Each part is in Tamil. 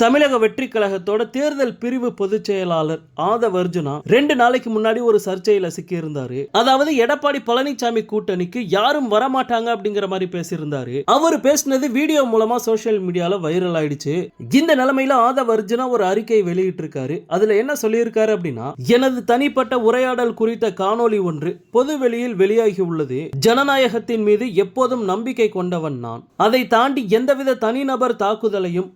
தமிழக வெற்றி கழகத்தோட தேர்தல் பிரிவு பொதுச் செயலாளர் ஆதவ் அர்ஜுனா ரெண்டு நாளைக்கு முன்னாடி ஒரு சர்ச்சையில சிக்கியிருந்தாரு. அதாவது எடப்பாடி பழனிசாமி கூட்டணிக்கு யாரும் வரமாட்டாங்க அப்படிங்கிற மாதிரி பேசியிருந்தாரு. அவர் பேசினது வீடியோ மூலமா சோசியல் மீடியால வைரல் ஆயிடுச்சு. இந்த நிலைமையில ஆதவ் அர்ஜுனா ஒரு அறிக்கை வெளியிட்டிருக்காரு. அதுல என்ன சொல்லியிருக்காரு அப்படின்னா எனது தனிப்பட்ட உரையாடல் குறித்த காணொளி ஒன்று பொது வெளியில் வெளியாகி உள்ளது. ஜனநாயகத்தின் மீது எப்போதும் நம்பிக்கை கொண்டவன் நான். அதை தாண்டி எந்தவித தனிநபர் தாக்குதலையும்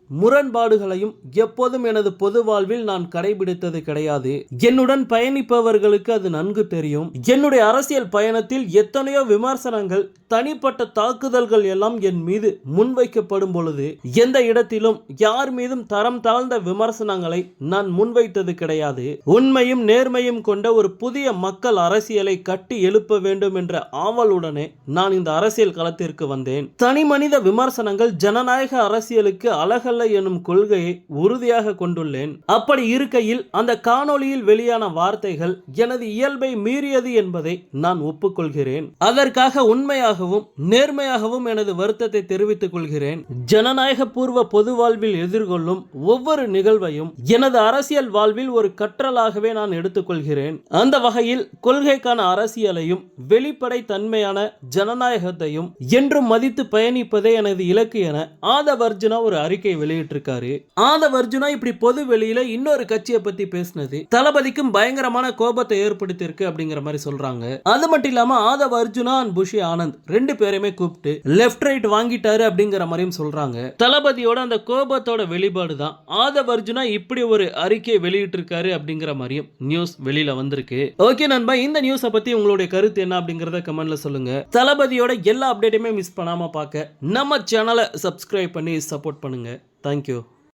விதிகளையும் எப்போதும் எனது பொது வாழ்வில் நான் கடைபிடித்தது கிடையாது. என்னுடன் பயணிப்பவர்களுக்கு அது நன்கு தெரியும். என்னுடைய அரசியல் பயணத்தில் எத்தனையோ விமர்சனங்கள் தனிப்பட்ட தாக்குதல்கள் எல்லாம் என் மீது முன்வைக்கப்படும் பொழுது எந்த இடத்திலும் யார் மீதும் தரம் தாழ்ந்த விமர்சனங்களை நான் முன்வைத்தது கிடையாது. உண்மையும் நேர்மையும் கொண்ட ஒரு புதிய மக்கள் அரசியலை கட்டி எழுப்ப வேண்டும் என்ற ஆவலுடனே நான் இந்த அரசியல் களத்திற்கு வந்தேன். தனி மனித விமர்சனங்கள் ஜனநாயக அரசியலுக்கு அழகல்ல எனும் கொள்கையை உறுதியாக கொண்டுள்ளேன். அப்படி இருக்கையில் அந்த காணொளியில் வெளியான வார்த்தைகள் எனது இயல்பை மீறியது என்பதை நான் ஒப்புக்கொள்கிறேன். அதற்காக உண்மையாகவும் நேர்மையாகவும் எனது வருத்தத்தை தெரிவித்துக் கொள்கிறேன். ஜனநாயக பூர்வ பொது வாழ்வில் எதிர்கொள்ளும் ஒவ்வொரு நிகழ்வையும் எனது அரசியல் வாழ்வில் ஒரு கற்றலாகவே நான் எடுத்துக்கொள்கிறேன் அந்த வகையில் கொள்கைக்கான அரசியலையும் வெளிப்படை தன்மையான ஜனநாயகத்தையும் என்றும் மதித்து பயணிப்பதே எனது இலக்கு என ஆதவர்ஜுனா ஒரு அறிக்கை வெளியிட்டிருக்காரு. ஆதவர்ஜுனா இப்படி பொது வெளியில இன்னொரு கட்சியை பத்தி பேசினது. தளபதிக்கும் பயங்கரமான கோபத்தை ஏற்படுத்தியிருக்கு அப்படிங்கிற மாதிரி சொல்றாங்க. அது மட்டும் இல்லாம ஆதவ் அர்ஜுனா அண்ட் புஷி ஆனந்த் ரெண்டு பேரையுமே கூப்பிட்டு லெஃப்ட் ரைட் வாங்கிட்டாரு அப்படிங்கிற மாதிரியும் சொல்றாங்க. தளபதியோட அந்த கோபத்தோட வெளிப்பாடு தான். ஆதவ் அர்ஜுனா இப்படி ஒரு அறிக்கையை வெளியிட்டிருக்காரு அப்படிங்கிற மாதிரியும் நியூஸ் வெளியில வந்திருக்கு. ஓகே நண்பா இந்த நியூஸை பத்தி உங்களுடைய கருத்து என்ன அப்படிங்கறத கமெண்ட்ல சொல்லுங்க. தளபதியோட எல்லா அப்டேட்டையுமே மிஸ் பண்ணாம பார்க்க நம்ம சேனலை சப்ஸ்கிரைப் பண்ணி சப்போர்ட் பண்ணுங்க. தேங்க்யூ